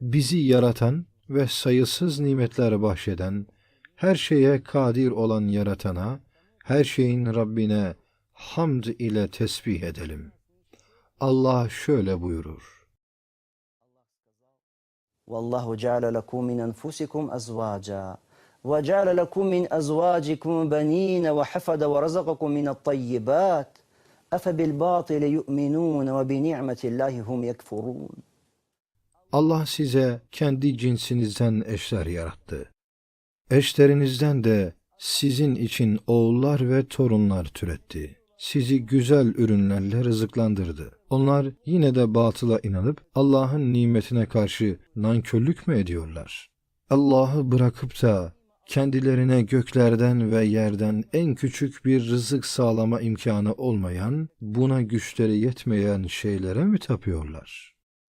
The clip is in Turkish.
bizi yaratan ve sayısız nimetler bahşeden, her şeye kadir olan yaratana, her şeyin Rabbine hamd ile tesbih edelim. Allah şöyle buyurur. Vallahu ceale lekum min enfusikum azvaca ve ceale lekum min azvacikum benine ve hafada ve razakakum min at-tayyibat. Efe bil batili yu'minun ve bi ni'metillahi hum yekfurun. Allah size kendi cinsinizden eşler yarattı. Eşlerinizden de sizin için oğullar ve torunlar türetti. Sizi güzel ürünlerle rızıklandırdı. Onlar yine de batıla inanıp Allah'ın nimetine karşı nankörlük mü ediyorlar? Allah'ı bırakıp da kendilerine göklerden ve yerden en küçük bir rızık sağlama imkanı olmayan, buna güçleri yetmeyen şeylere mi tapıyorlar?